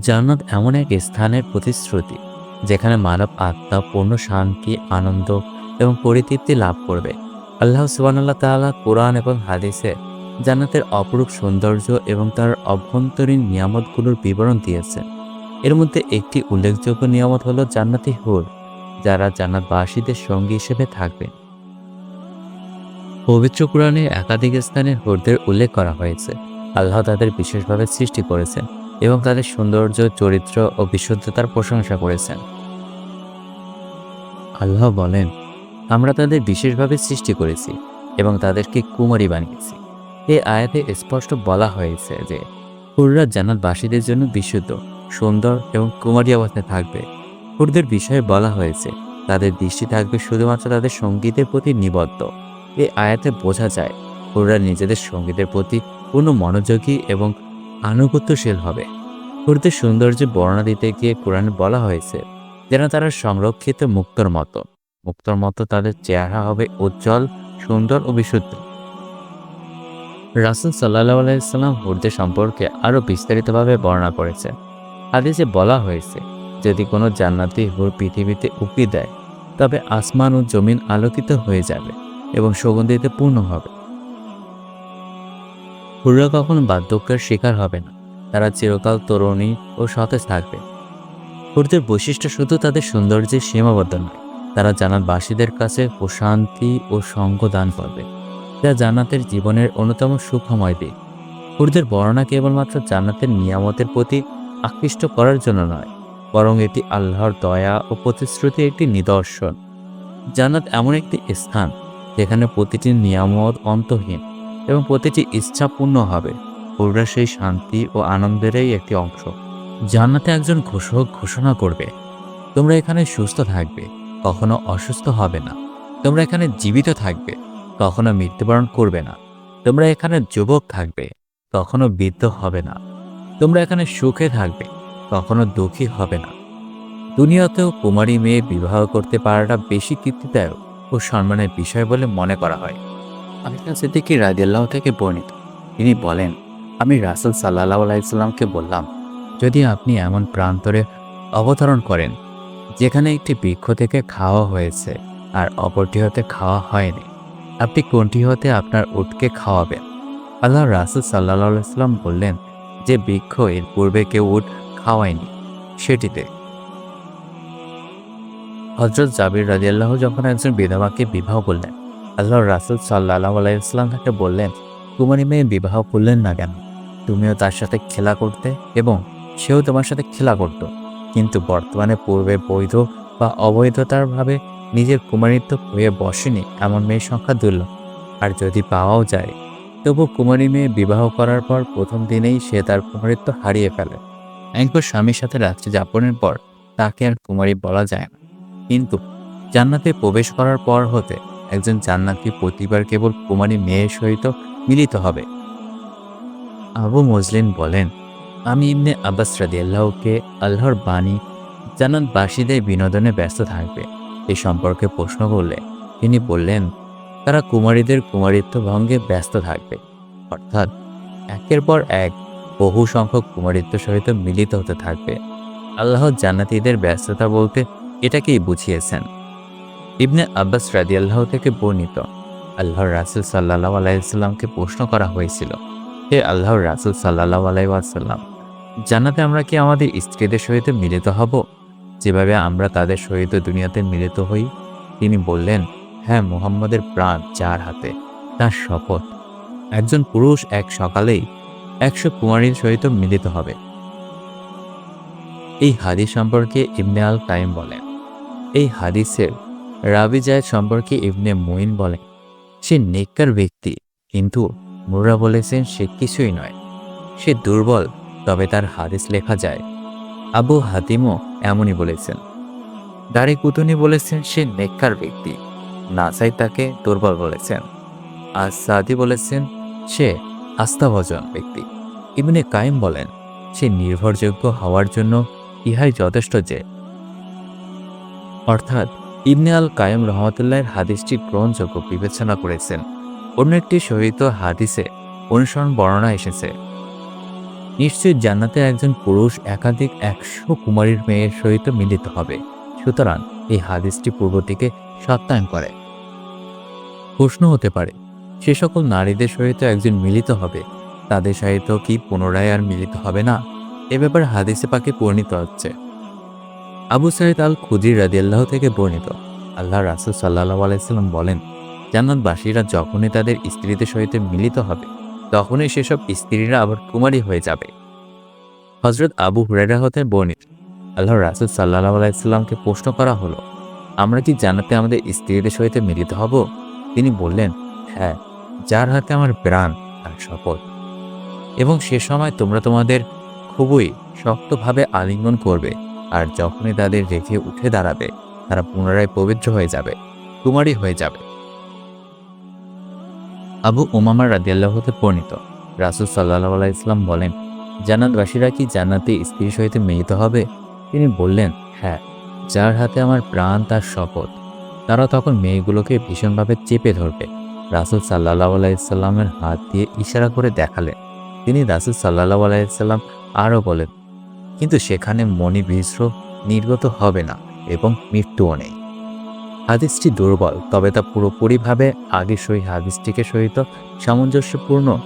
জান্নাত এমন এক স্থানের প্রতিশ্রুতি, যেখানে মানব আত্মা পূর্ণ শান্তি, আনন্দ এবং পরিতৃপ্তি লাভ করবে। আল্লাহ সুবানাল্লাহ তাআলা কোরআন এবং হাদিসে জান্নাতের অপরূপ সৌন্দর্য এবং তার অভ্যন্তরীণ নিয়ামতগুলোর বিবরণ দিয়েছেন এর মধ্যে একটি উল্লেখযোগ্য নিয়ামত হল জান্নাতি হুর, যারা জান্নাতবাসীদের সঙ্গী হিসেবে থাকবে। পবিত্র কোরআনে একাধিক স্থানে হুরদের উল্লেখ করা হয়েছে। আল্লাহ তাদের বিশেষভাবে সৃষ্টি করেছেন। এবং তাদের সৌন্দর্য, চরিত্র ও বিশুদ্ধতার প্রশংসা করেছেন। আল্লাহ বলেন, আমরা তাদের বিশেষভাবে সৃষ্টি করেছি এবং তাদেরকে কুমারী বানিয়েছি। এই আয়াতে স্পষ্ট বলা হয়েছে যে, হুররা জান্নাতবাসীদের জন্য বিশুদ্ধ, সুন্দর এবং কুমারী অবস্থায় থাকবে। হুরদের বিষয়ে বলা হয়েছে, তাদের দৃষ্টি থাকবে শুধুমাত্র তাদের সঙ্গীতের প্রতি নিবদ্ধ। এই আয়াতে বোঝা যায়, হুররা নিজেদের সঙ্গীতের প্রতি পূর্ণ মনোযোগী এবং আনুগত্যশীল হবে। হুরদের সৌন্দর্যের বর্ণনা দিতে গিয়ে কোরআনে বলা হয়েছে, যেন তারা সংরক্ষিত মুক্তর মতো। মুক্তর মতো তাদের চেহারা হবে উজ্জ্বল, সুন্দর ও বিশুদ্ধ। রাসুল সাল্লাহ আলাইসাল্লাম হুরদের সম্পর্কে আরও বিস্তারিতভাবে বর্ণনা করেছেন হাদিসে বলা হয়েছে, যদি কোনো জান্নাতি হুর পৃথিবীতে উকি দেয়, তবে আসমান ও জমিন আলোকিত হয়ে যাবে এবং সুগন্ধিতে পূর্ণ হবে। হুররা কখনো বার্ধক্যের শিকার হবে না। তারা চিরকাল তরুণী ও সতেজ থাকবে। হুরদের বৈশিষ্ট্য শুধু তাদের সৌন্দর্যের সীমাবদ্ধ নয়, তারা জান্নাতবাসীদের কাছে প্রশান্তি ও সঙ্গ দান করবে, যা জান্নাতের জীবনের অন্যতম সুখময় দিক। হুরদের বর্ণনা কেবলমাত্র জান্নাতের নিয়ামতের প্রতি আকৃষ্ট করার জন্য নয়, বরং এটি আল্লাহর দয়া ও প্রতিশ্রুতির একটি নিদর্শন। জান্নাত এমন একটি স্থান, যেখানে প্রতিটি নিয়ামত অন্তহীন। এবং প্রতিটি ইচ্ছা পূর্ণ হবে। হুররা সেই শান্তি ও আনন্দেরই একটি অংশ। জান্নাতে একজন ঘোষক ঘোষণা করবে, তোমরা এখানে সুস্থ থাকবে, কখনো অসুস্থ হবে না। তোমরা এখানে জীবিত থাকবে, কখনো মৃত্যুবরণ করবে না। তোমরা এখানে যুবক থাকবে, কখনো বৃদ্ধ হবে না। তোমরা এখানে সুখে থাকবে, কখনো দুঃখী হবে না। দুনিয়াতেও কুমারী মেয়ে বিবাহ করতে পারাটা বেশি কীর্তিদায়ক ও সম্মানের বিষয় বলে মনে করা হয়। আমিনা সিদ্দিকি রাজিয়াল্লাহ থেকে বর্ণিত। তিনি বলেন, আমি রাসুল সাল্লাহ আলাইসাল্লামকে বললাম, যদি আপনি এমন প্রান্তরে অবতরণ করেন, যেখানে একটি বৃক্ষ থেকে খাওয়া হয়েছে আর অপরটি হতে খাওয়া হয়নি, আপনি কোনটি হতে আপনার উটকে খাওয়াবেন? আল্লাহ রাসুল সাল্লাহ আলাইসাল্লাম বললেন, যে বৃক্ষ এর পূর্বে কেউ উট খাওয়ায়নি, সেটিতে হজরত জাবির রাজিয়াল্লাহ যখন একজন বিধবাকে বিবাহ করলেন আল্লাহ রাসুল সাল্লাহ আলাইসলাম তাকে বললেন কুমারী মেয়ে বিবাহ করলেন না কেন? তুমিও তার সাথে খেলা করতে এবং সেও তোমার সাথে খেলা করত। কিন্তু বর্তমানে পূর্বে বৈধ বা অবৈধতার ভাবে নিজের কুমারিত্ব হয়ে বসেনি এমন মেয়ের সংখ্যা দুর্লভ আর যদি পাওয়াও যায়, তবু কুমারী মেয়ে বিবাহ করার পর প্রথম দিনেই সে তার কুমারিত্ব হারিয়ে ফেলে। একবার স্বামীর সাথে রাত্রি যাপনের পর তাকে আর কুমারী বলা যায় না। কিন্তু জান্নাতে প্রবেশ করার পর হতে একজন জান্নাতি প্রতিবার কেবল কুমারী মেয়ের সহিত মিলিত হবে। আবু মজলিন বলেন, আমি ইবনে আব্বাস রাদিয়াল্লাহকে আল্লাহর বাণী, জান্নাতবাসীদের বিনোদনে ব্যস্ত থাকবে। এই সম্পর্কে প্রশ্ন করলে তিনি বললেন, তারা কুমারীদের কুমারিত্ব ভঙ্গে ব্যস্ত থাকবে। অর্থাৎ একের পর এক বহু সংখ্যক কুমারিত্ব সহিত মিলিত হতে থাকবে। আল্লাহ জান্নাতীদের ব্যস্ততা বলতে এটাকেই বুঝিয়েছেন। ইবনে আব্বাস রাদিয়াল্লাহ থেকে বর্ণিত, আল্লাহর রাসুল সাল্লাহ আলাইসাল্লামকে প্রশ্ন করা হয়েছিল, হে আল্লাহর রাসুল সাল্লাহ আলাইসাল্লাম জানাতে আমরা কি আমাদের স্ত্রীদের সহিত মিলিত হব? যেভাবে আমরা তাদের সহিত দুনিয়াতে মিলিত হই, তিনি বললেন হ্যাঁ মুহাম্মদের প্রাণ যার হাতে, তার শপথ। একজন পুরুষ এক সকালেই একশো কুমারীর সহিত মিলিত হবে। এই হাদিস সম্পর্কে ইবনে আল কাইম বলেন, এই হাদিসের রাবি জায়দ সম্পর্কে ইবনে মুইন বলেন সে নেককার ব্যক্তি, কিন্তু মুরা বলেছেন সে কিছুই নয়। সে দুর্বল, তবে তার হাদিস লেখা যায়। আবু হাতিমও এমনই বলেছেন। দারি কুতুনি বলেছেন সে নেককার ব্যক্তি, নাসাই তাকে দুর্বল বলেছেন। আর সাদি বলেছেন সে আস্থাভজন ব্যক্তি। ইবনে কায়েম বলেন, সে নির্ভরযোগ্য হওয়ার জন্য ইহাই যথেষ্ট যে, অর্থাৎ ইবনে আল কায়েম রহমতুল্লাহের হাদিসটি গ্রহণযোগ্য বিবেচনা করেছেন। অন্য একটি সহিত হাদিসে অনুসরণ বর্ণনা এসেছে। নিশ্চয়ই জান্নাতে একজন পুরুষ একাধিক একশো কুমারীর মেয়ের সহিত মিলিত হবে। সুতরাং এই হাদিসটি পূর্বটিকে সত্যায়ন করে। প্রশ্ন হতে পারে, সে সকল নারীদের সহিত একজন মিলিত হবে, তাদের সহিত কি পুনরায় আর মিলিত হবে না? এ ব্যাপারে হাদিসে পাকে বর্ণিত হচ্ছে। আবু সাইদ আল খুদির রাদিয়াল্লাহ থেকে বর্ণিত। আল্লাহ রাসুল সাল্লাহ আলাইসাল্লাম বলেন, জান্নাতবাসীরা যখনই তাদের স্ত্রীদের সহিত মিলিত হবে, তখনই সেসব স্ত্রীরা আবার কুমারী হয়ে যাবে। হজরত আবু হুরেরা হতে বর্ণিত, আল্লাহ রাসুল সাল্লাহ আলাইসাল্লামকে প্রশ্ন করা হলো, আমরা কি জানাতে আমাদের স্ত্রীদের সহিত মিলিত হব? তিনি বললেন হ্যাঁ যার হাতে আমার প্রাণ আর শপথ। এবং সে সময় তোমরা তোমাদের খুবই শক্তভাবে আলিঙ্গন করবে। আর যখনই তাদের রেখে উঠে দাঁড়াবে, তারা পুনরায় পবিত্র হয়ে যাবে, কুমারী হয়ে যাবে। আবু উমামার রাদিয়াল্লাহতে পরিণত রাসুল সাল্লাহ ইসলাম বলেন, জান্নাতবাসীরা কি জান্নাতে স্ত্রীর সহিত মিলিত হবে? তিনি বললেন হ্যাঁ যার হাতে আমার প্রাণ, তার শপথ। তারা তখন মেয়েগুলোকে ভীষণভাবে চেপে ধরবে। রাসুল সাল্লাহ আলাইসাল্লামের হাত দিয়ে ইশারা করে দেখালেন। তিনি রাসুল সাল্লাহ আলাইসাল্লাম আরও বলেন কিন্তু সেখানে মণি মিশ্র নির্গত হবে না এবং মৃত্যুও নেই। হাদিসটি দুর্বল, তবে তা পুরোপুরিভাবে আগে সই হাদিসটিকে সহিত সামঞ্জস্যপূর্ণ।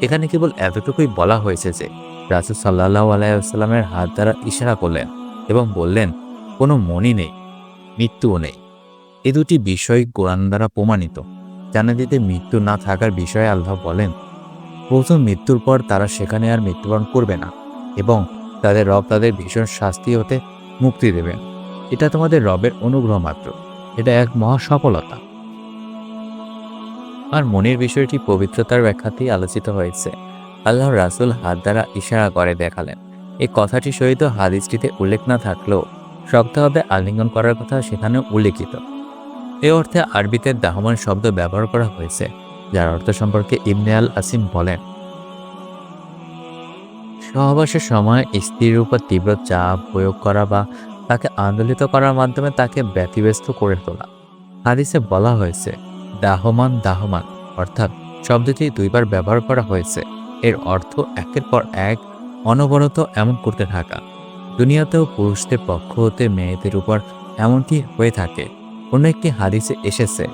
এখানে কেবল এতটুকুই বলা হয়েছে যে, রাসুল সাল্লাহ আলাইসাল্লামের হাত দ্বারা ইশারা করলেন এবং বললেন, কোনো মনি নেই, মৃত্যুও নেই। এ দুটি বিষয় কোরআন দ্বারা প্রমাণিত। জানাদিতে মৃত্যু না থাকার বিষয়ে আল্লাহ বলেন, প্রথম মৃত্যুর পর তারা সেখানে আর মৃত্যুবরণ করবে না এবং তাদের রব তাদের ভীষণ শাস্তি হতে মুক্তি দেবেন এটা তোমাদের রবের অনুগ্রহ মাত্র। এটা এক মহা সফলতা। আর মনের বিষয়টি পবিত্রতার ব্যাখ্যাতেই আলোচিত হয়েছে। আল্লাহ রাসুল হাত দ্বারা ইশারা করে দেখালেন। এই কথাটি সহিত হাদিসটিতে উল্লেখ না থাকলেও শক্তভাবে আলিঙ্গন করার কথা সেখানে উল্লেখিত। এ অর্থে আরবিতে দাহমান শব্দ ব্যবহার করা হয়েছে, যার অর্থ সম্পর্কে ইবনে আল আসিম বলেন সহবাসের সময় স্ত্রীর উপর তীব্র চাপ প্রয়োগ করা বা তাকে আন্দোলিত করার মাধ্যমে তাকে ব্যতিব্যস্ত করে তোলা। হাদিসে বলা হয়েছে, দাহমান দাহমান। অর্থাৎ শব্দটি দুইবার ব্যবহার করা হয়েছে। এর অর্থ একের পর এক অনবরত এমন করতে থাকা। দুনিয়াতেও পুরুষদের পক্ষ হতে মেয়েদের উপর এমনটি হয়ে থাকে। অন্য একটি হাদিসে এসেছে,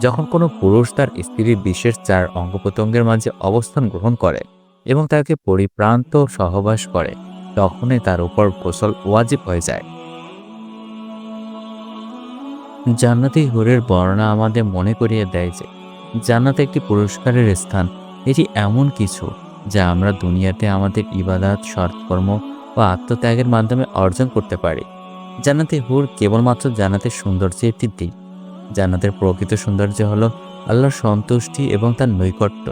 যখন কোনো পুরুষ তার স্ত্রীর বিশেষ চার অঙ্গ প্রত্যঙ্গের মাঝে অবস্থান গ্রহণ করে এবং তাকে পরিপ্রান্ত সহবাস করে, তখনই তার উপর গোসল ওয়াজিব হয়ে যায়। জান্নাতি হুরের বর্ণনা আমাদের মনে করিয়ে দেয় যে, জান্নাত একটি পুরস্কারের স্থান। এটি এমন কিছু যা আমরা দুনিয়াতে আমাদের ইবাদাত, সৎকর্ম ও আত্মত্যাগের মাধ্যমে অর্জন করতে পারি। জান্নাতে হুর কেবলমাত্র জান্নাতের সৌন্দর্যের একটি দিক। জান্নাতের প্রকৃত সৌন্দর্য হলো আল্লাহর সন্তুষ্টি এবং তার নৈকট্য।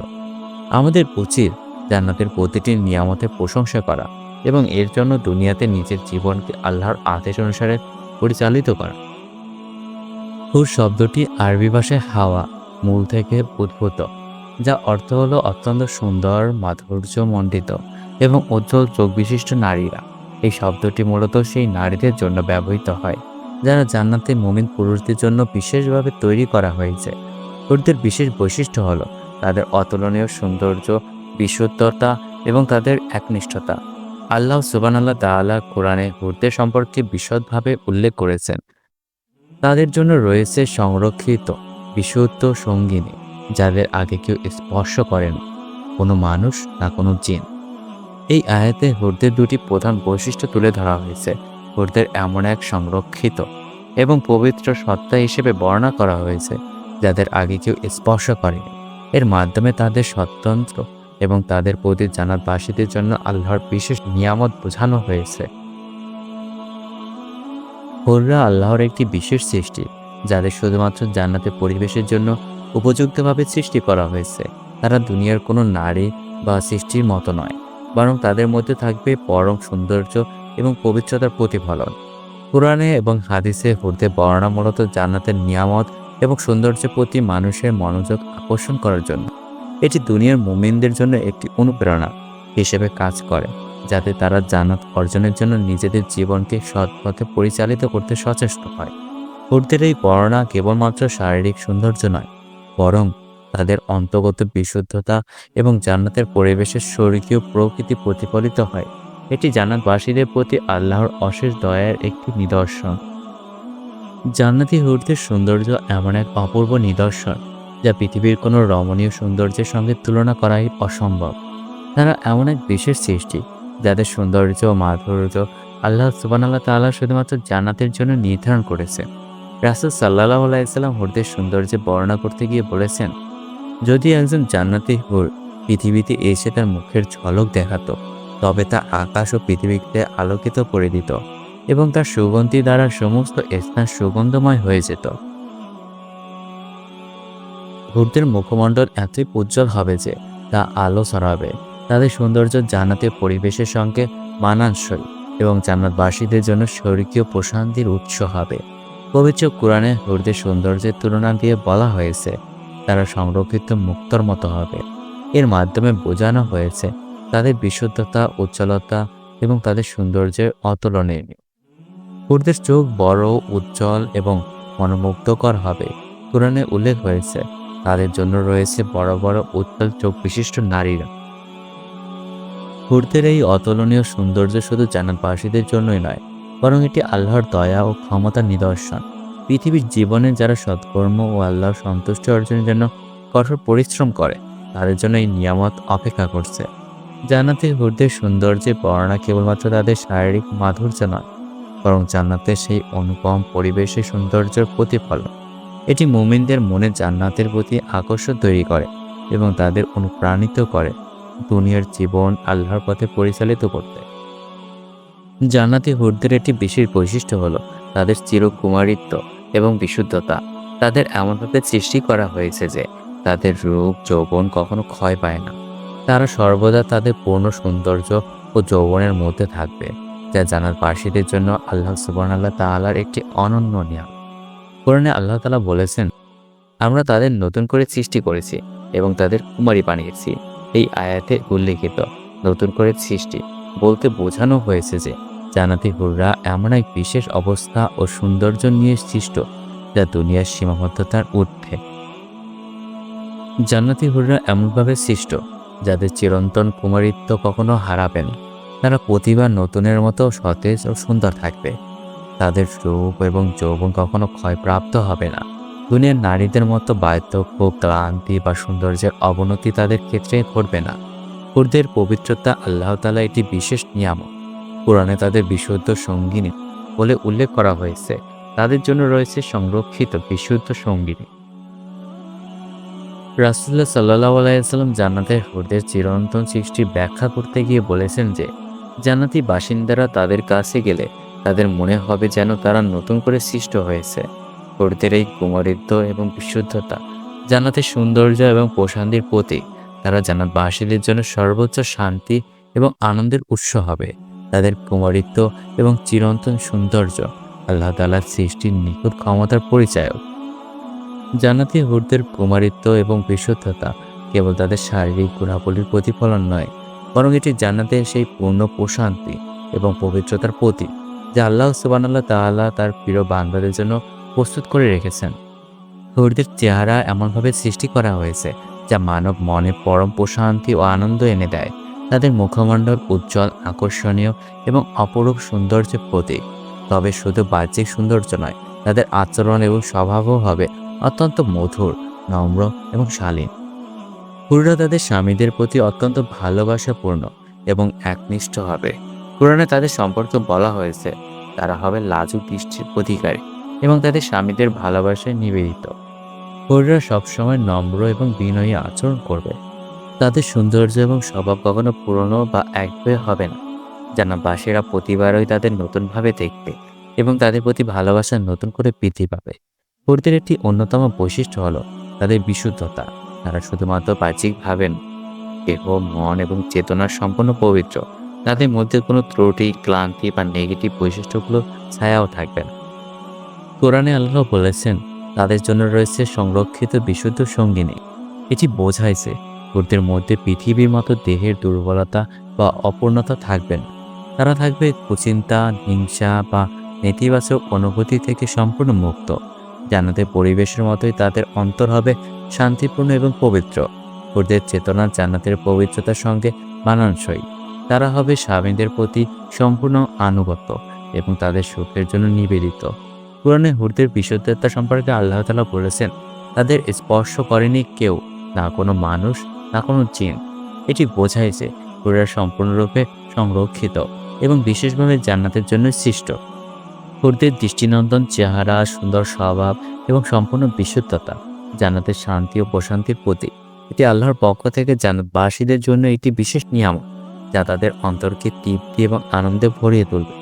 আমাদের উচিত জান্নাতের প্রতিটি নিয়ামতে প্রশংসা করা এবং এর জন্য দুনিয়াতে নিজের জীবনকে আল্লাহর আদেশ অনুসারে পরিচালিত করা। হুর শব্দটি আরবি ভাষায় হাওয়া, মূল থেকে উদ্ভূত যা অর্থ হলো অত্যন্ত সুন্দর মাধুর্য মণ্ডিত এবং উজ্জ্বল চোখ বিশিষ্ট নারীরা। এই শব্দটি মূলত সেই নারীদের জন্য ব্যবহৃত হয়, যারা জান্নাতে মুমিন পুরুষদের জন্য বিশেষভাবে তৈরি করা হয়েছে। হুরদের বিশেষ বৈশিষ্ট্য হলো তাদের অতুলনীয় সৌন্দর্য বিশুদ্ধতা এবং তাদের একনিষ্ঠতা। আল্লাহ সুবান আল্লাহ তাআলা কোরআনে হুরদের সম্পর্কে বিশদভাবে উল্লেখ করেছেন। তাদের জন্য রয়েছে সংরক্ষিত, বিশুদ্ধ সঙ্গিনী, যাদের আগে কেউ স্পর্শ করেন কোনো মানুষ না কোনো জিন। এই আয়াতে হুরদের দুটি প্রধান বৈশিষ্ট্য তুলে ধরা হয়েছে। হুরদের এমন এক সংরক্ষিত এবং পবিত্র সত্তা হিসেবে বর্ণনা করা হয়েছে, যাদের আগে কেউ স্পর্শ করেনি। এর মাধ্যমে তাদের স্বতন্ত্র এবং তাদের প্রতি জানাতবাসীদের জন্য আল্লাহর বিশেষ নিয়ামত বোঝানো হয়েছে। হুররা আল্লাহর একটি বিশেষ সৃষ্টি, যাদের শুধুমাত্র জান্নাতের পরিবেশের জন্য উপযুক্তভাবে সৃষ্টি করা হয়েছে। তারা দুনিয়ার কোনো নারী বা সৃষ্টির মতো নয়, বরং তাদের মধ্যে থাকবে পরম সৌন্দর্য এবং পবিত্রতার প্রতিফলন। কোরআনে এবং হাদিসে হুরদে বর্ণনা মূলত জান্নাতের নিয়ামত এবং সৌন্দর্যের প্রতি মানুষের মনোযোগ আকর্ষণ করার জন্য। এটি দুনিয়ার মুমিনদের জন্য একটি অনুপ্রেরণা হিসেবে কাজ করে, যাতে তারা জান্নাত অর্জনের জন্য নিজেদের জীবনকে সৎ পথে পরিচালিত করতে সচেষ্ট হয়। হুরদের এই বর্ণনা কেবলমাত্র শারীরিক সৌন্দর্য নয়, বরং তাদের অন্তর্গত বিশুদ্ধতা এবং জান্নাতের পরিবেশের স্বর্গীয় প্রকৃতি প্রতিফলিত হয়। এটি জান্নাতবাসীদের প্রতি আল্লাহর অশেষ দয়ার একটি নিদর্শন। জান্নাতি হুরদের সৌন্দর্য এমন এক অপূর্ব নিদর্শন যা পৃথিবীর কোনো রমণীয় সৌন্দর্যের সঙ্গে তুলনা করাই অসম্ভব। তারা এমন এক বিশেষ সৃষ্টি, যাদের সৌন্দর্য ও মাধুর্য আল্লাহ সুবান আল্লাহ তাল্লাহ শুধুমাত্র জান্নাতের জন্য নির্ধারণ করেছে। রাসুল সাল্লাহ আলাইসাল্লাম হুরদের সৌন্দর্যে বর্ণনা করতে গিয়ে বলেছেন, যদি একজন জান্নাতি হুর পৃথিবীতে এসে তার মুখের ঝলক দেখাতো, তবে তা আকাশ ও পৃথিবীতে আলোকিত করে দিত এবং তার সুগন্ধি দ্বারা সমস্ত স্থান সুগন্ধময় হয়ে যেত। হুরদের মুখমণ্ডল এতই উজ্জ্বল হবে যে তা আলো ছড়াবে। তাদের সৌন্দর্য জান্নাতের পরিবেশের সঙ্গে মানানসই এবং জান্নাতবাসীদের জন্য স্বর্গীয় প্রশান্তির উৎস হবে। পবিত্র কোরআনে হুরদের সৌন্দর্যের তুলনা দিয়ে বলা হয়েছে, তারা সংরক্ষিত মুক্তর মতো হবে। এর মাধ্যমে বোঝানো হয়েছে, তাদের বিশুদ্ধতা, উজ্জ্বলতা এবং তাদের সৌন্দর্যের অতুলনীয় হুরদের চোখ বড়, উজ্জ্বল এবং মনোমুগ্ধকর হবে। কোরআনে উল্লেখ হয়েছে তাদের জন্য রয়েছে বড় বড় উজ্জ্বল চোখ বিশিষ্ট নারীরা। হুরদের এই অতুলনীয় সৌন্দর্য শুধু জান্নাতবাসীদের জন্যই নয়, বরং এটি আল্লাহর দয়া ও ক্ষমতার নিদর্শন। পৃথিবীর জীবনে যারা সৎকর্ম ও আল্লাহর সন্তুষ্টি অর্জনের জন্য কঠোর পরিশ্রম করে, তাদের জন্য এই নিয়ামত অপেক্ষা করছে। জান্নাতে হুরদের সৌন্দর্যে বর্ণনা কেবলমাত্র তাদের শারীরিক মাধুর্য নয়, বরং জান্নাতের সেই অনুপম পরিবেশের সৌন্দর্যের প্রতিফলন। এটি মুমিনদের মনে জান্নাতের প্রতি আকর্ষণ তৈরি করে এবং তাদের অনুপ্রাণিত করে। দুনিয়ার জীবন আল্লাহর পথে পরিচালিত করতে। জান্নাতি হুরদের একটি বিশেষ বৈশিষ্ট্য হলো তাদের চিরকুমারিত্ব এবং বিশুদ্ধতা। তাদের এমনভাবে সৃষ্টি করা হয়েছে যে তাদের রূপ, যৌবন কখনো ক্ষয় পায় না। তারা সর্বদা তাদের পূর্ণ সৌন্দর্য ও যৌবনের মধ্যে থাকবে, যা জানার পার্সীদের জন্য আল্লাহ সুবান আল্লাহ একটি অনন্য নিয়ম কোরআনে আল্লাহ তালা বলেছেন, আমরা তাদের নতুন করে সৃষ্টি করেছি এবং তাদের কুমারী বানিয়েছি। এই আয়াতে উল্লেখিত নতুন করে সৃষ্টি বলতে বোঝানো হয়েছে যে জানাতি হুররা এমন এক বিশেষ অবস্থা ও সৌন্দর্য নিয়ে সৃষ্ট যা দুনিয়ার সীমাবদ্ধতার ঊর্ধ্বে। জান্নাতি হুররা এমনভাবে সৃষ্ট যাদের চিরন্তন কুমারিত্ব কখনো হারাবেন তারা প্রতিবার নতুনের মতো সতেজ ও সুন্দর থাকবে। তাদের রূপ এবং যৌবন কখনো ক্ষয়প্রাপ্ত হবে না। দুনিয়ার নারীদের মতো বার্ধক্য ক্লান্তি বা সৌন্দর্যের অবনতি তাদের ক্ষেত্রে ঘটবে না। হুরদের পবিত্রতা আল্লাহ তালা একটি বিশেষ নিয়ামক কোরআনে তাদের বিশুদ্ধ সঙ্গিনী বলে উল্লেখ করা হয়েছে। তাদের জন্য রয়েছে সংরক্ষিত, বিশুদ্ধ সঙ্গিনী। রাসুল্লাহ সাল্লাহ আলাইসাল্লাম জান্নাতের হুরদের চিরন্তন সৃষ্টি ব্যাখ্যা করতে গিয়ে বলেছেন যে, জান্নাতি বাসিন্দারা তাদের কাছে গেলে তাদের মনে হবে যেন তারা নতুন করে সৃষ্ট হয়েছে। হুরদের এই কুমারিত্ব এবং বিশুদ্ধতা, জান্নাতের সৌন্দর্য এবং প্রশান্তির প্রতীক, তারা জান্নাতবাসীদের জন্য সর্বোচ্চ শান্তি এবং আনন্দের উৎস হবে। তাদের কুমারিত্ব এবং চিরন্তন সৌন্দর্য আল্লাহ তালার সৃষ্টির নিখুঁত ক্ষমতার পরিচায়ক। জান্নাতি হুরদের কুমারিত্ব এবং বিশুদ্ধতা কেবল তাদের শারীরিক গুণাবলীর প্রতিফলন নয়, বরং এটি জান্নাতের সেই পূর্ণ প্রশান্তি এবং পবিত্রতার প্রতীক। যা আল্লাহ সুবানাল্লাহ তাআলা তার প্রিয় বান্দাদের জন্য প্রস্তুত করে রেখেছেন। হুরদের চেহারা এমনভাবে সৃষ্টি করা হয়েছে, যা মানব মনে পরম প্রশান্তি ও আনন্দ এনে দেয়। তাদের মুখমণ্ডল উজ্জ্বল, আকর্ষণীয় এবং অপরূপ সৌন্দর্যের প্রতীক। তবে শুধু বাহ্যিক সৌন্দর্য নয়, তাদের আচরণ এবং স্বভাবও হবে অত্যন্ত মধুর, নম্র এবং শালীন। হুররা তাদের স্বামীদের প্রতি অত্যন্ত ভালোবাসাপূর্ণ এবং একনিষ্ঠ হবে। কোরআনে তাদের সম্পর্কে বলা হয়েছে। তারা হবে লাজুক দৃষ্টির অধিকারী এবং তাদের স্বামীদের ভালোবাসায় নিবেদিত। হুররা সবসময় নম্র এবং বিনয়ী আচরণ করবে। তাদের সৌন্দর্য এবং স্বভাব কখনো পুরনো বা একগুয়ে হবে না। যেন বাসীরা প্রতিবারই তাদের নতুনভাবে দেখবে এবং তাদের প্রতি ভালোবাসা নতুন করে বৃদ্ধি পাবে। হুরদের একটি অন্যতম বৈশিষ্ট্য হলো তাদের বিশুদ্ধতা। তারা শুধুমাত্র বাহ্যিক ভাবেন দেহ, মন এবং চেতনার সম্পূর্ণ পবিত্র। তাদের মধ্যে কোনো ত্রুটি, ক্লান্তি বা নেগেটিভ বৈশিষ্ট্যগুলো ছায়াও থাকবে না। কোরআনে আল্লাহ বলেছেন, তাদের জন্য রয়েছে সংরক্ষিত বিশুদ্ধ সঙ্গিনী এটি বোঝাইছে হুরদের মধ্যে পৃথিবীর মতো দেহের দুর্বলতা বা অপূর্ণতা থাকবে না। তারা থাকবে কুচিন্তা, হিংসা বা নেতিবাচক অনুভূতি থেকে সম্পূর্ণ মুক্ত, জানাতে পরিবেশের মতোই তাদের অন্তর হবে শান্তিপূর্ণ এবং পবিত্র। হুরদের চেতনা জান্নাতের পবিত্রতার সঙ্গে মানানসই। তারা হবে স্বামীদের প্রতি সম্পূর্ণ আনুগত্য এবং তাদের সুখের জন্য নিবেদিত। কোরআনে হুরদের বিশুদ্ধতা সম্পর্কে আল্লাহ তালা বলেছেন, তাদের স্পর্শ করেনি কেউ, না কোনো মানুষ, না কোনো জিন। এটি বোঝায় যে হুররা সম্পূর্ণরূপে সংরক্ষিত এবং বিশেষভাবে জান্নাতের জন্য সৃষ্ট। হুরদের দৃষ্টিনন্দন, চেহারা, সুন্দর স্বভাব এবং সম্পূর্ণ বিশুদ্ধতা জান্নাতের শান্তি ও প্রশান্তির প্রতীক। এটি আল্লাহর পক্ষ থেকে জান্নাতবাসীদের জন্য একটি বিশেষ নিয়ামক যা তাদের অন্তরকে তৃপ্তি এবং আনন্দে ভরিয়ে তুলবে।